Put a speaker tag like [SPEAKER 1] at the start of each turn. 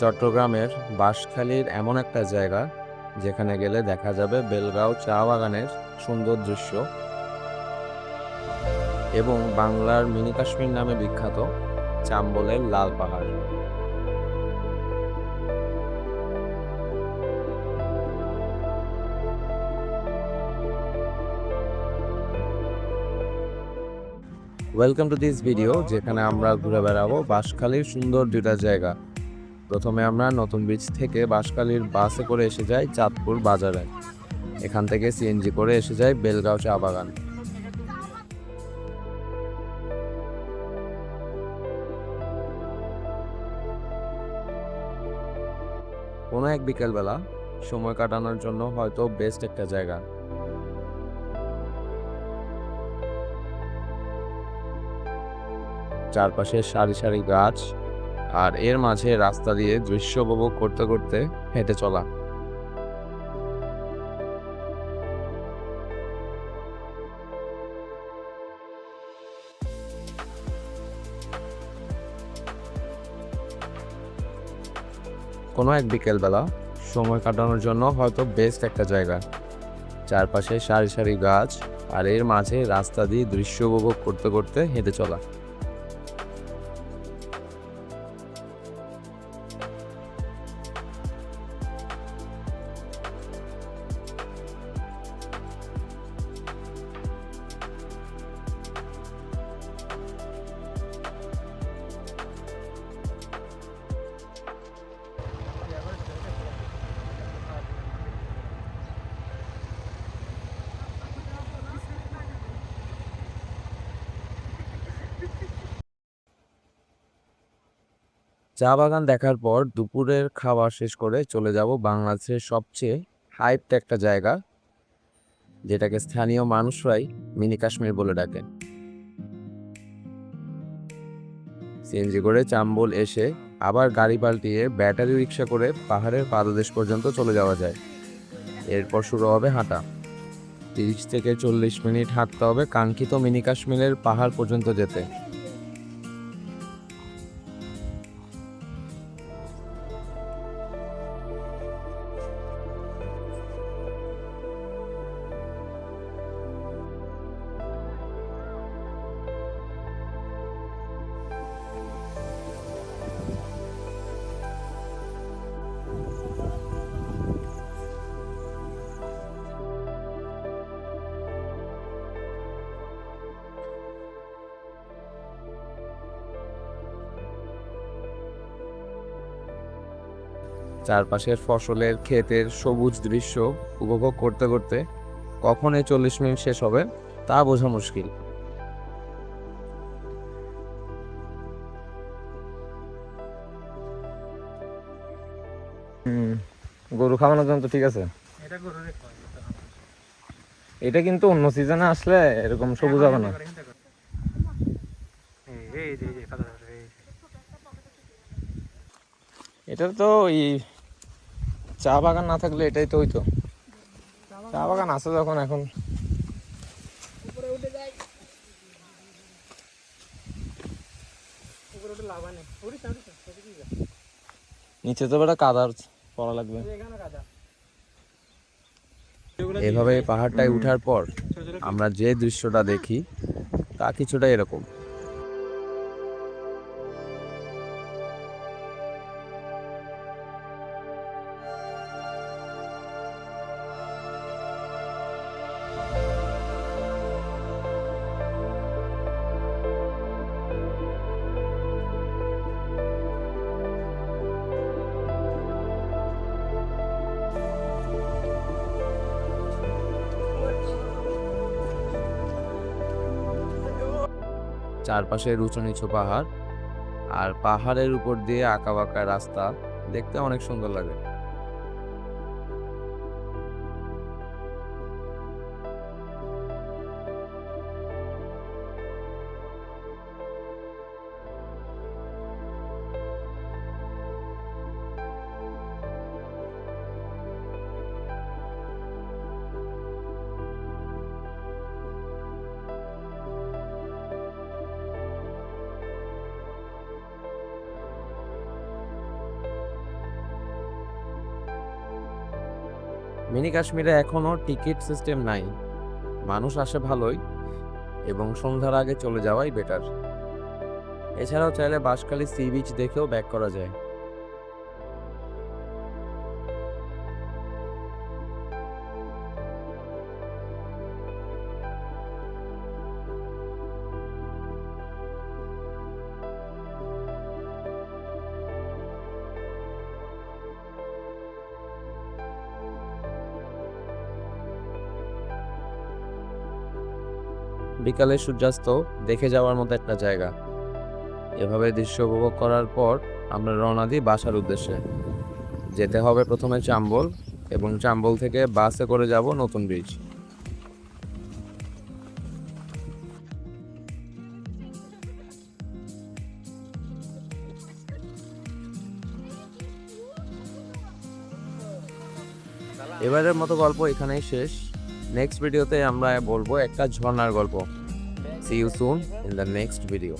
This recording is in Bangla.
[SPEAKER 1] চট্টগ্রামের বাঁশখালীর এমন একটা জায়গা যেখানে গেলে দেখা যাবে বেলগাঁও চা বাগানের সুন্দর দৃশ্য এবং বাংলার মিনি কাশ্মীর নামে বিখ্যাত চাম্বলের লাল পাহাড়। ওয়েলকাম টু দিস ভিডিও যেখানে আমরা ঘুরে বেড়াবো বাঁশখালীর সুন্দর দুটা জায়গা। প্রথমে আমরা নতুন ব্রিজ থেকে বাঁশখালীর বাসে করে এসে যাই চাঁদপুর বাজারে। এখান থেকে সিএনজি করে এসে যাই বেলগাঁও চা বাগান। কোনো এক বিকেলবেলা সময় কাটানোর জন্য হয়তো বেস্ট একটা জায়গা। চারপাশে সারি সারি গাছ আর এর মাঝে রাস্তা দিয়ে দৃশ্য উপভোগ করতে করতে হেঁটে চলা। কোনো এক বিকেলবেলা সময় কাটানোর জন্য হয়তো বেস্ট একটা জায়গা। চারপাশে সারি সারি গাছ আর এর মাঝে রাস্তা দিয়ে দৃশ্য উপভোগ করতে করতে হেঁটে চলা। চা বাগান দেখার পর দুপুরের খাওয়া শেষ করে চলে যাব বাংলাদেশের সবচেয়ে হাইপড একটা জায়গা, যেটাকে স্থানীয় মানুষরাই মিনি কাশ্মীর বলে ডাকে। সিএনজি করে চাম্বল এসে আবার গাড়ি পাল্টিয়ে ব্যাটারি রিক্সা করে পাহাড়ের পাদদেশ পর্যন্ত চলে যাওয়া যায়। এরপর শুরু হবে হাঁটা। তিরিশ থেকে চল্লিশ মিনিট হাঁটতে হবে কাঙ্ক্ষিত মিনি কাশ্মীরের পাহাড় পর্যন্ত যেতে। চারপাশের ফসলের ক্ষেতের সবুজ দৃশ্য উপভোগ করতে করতে কখন এই চল্লিশ মিনিট শেষ হবে তা বোঝা মুশকিল।
[SPEAKER 2] হুম গরু খাওয়ানোর জন্য তো ঠিক আছে।
[SPEAKER 3] এটা
[SPEAKER 2] কিন্তু অন্য সিজনে আসলে এরকম সবুজ হবে না।
[SPEAKER 3] এই, এই যে, এই যে, পাতা ধরে, এই যে।
[SPEAKER 2] এটা তো ওই চা বাগান না থাকলে এটাই তো হইতো। চা বাগান আছে যখন এখন? নিচে তো বেটা কাদার পড়া লাগবে।
[SPEAKER 1] এভাবে পাহাড়টায় উঠার পর আমরা যে দৃশ্যটা দেখি তা কিছুটা এরকম। চারপাশে উঁচু নিচু পাহাড়, আর পাহাড়ের উপর দিয়ে আঁকা বাঁকা রাস্তা দেখতে অনেক সুন্দর লাগে। মিনি কাশ্মীরে এখনও টিকিট সিস্টেম নাই। মানুষ আসে ভালোই, এবং সন্ধ্যার আগে চলে যাওয়াই বেটার। এছাড়াও চাইলে বাঁশখালী সি বিচ দেখেও ব্যাক করা যায়। বিকালে সূর্যাস্ত দেখে যাওয়ার মতো একটা জায়গা। এভাবে দৃশ্য উপভোগ করার পর আমরা রওনা দিই বাসার উদ্দেশ্যে। যেতে হবে প্রথমে চাম্বল এবং চাম্বল থেকে বাসে করে যাব নতুন ব্রিজ এবারের মতো গল্প এখানেই শেষ। নেক্সট ভিডিওতে আমরা বলব একটা ঝর্নার গল্প। See you soon in the next video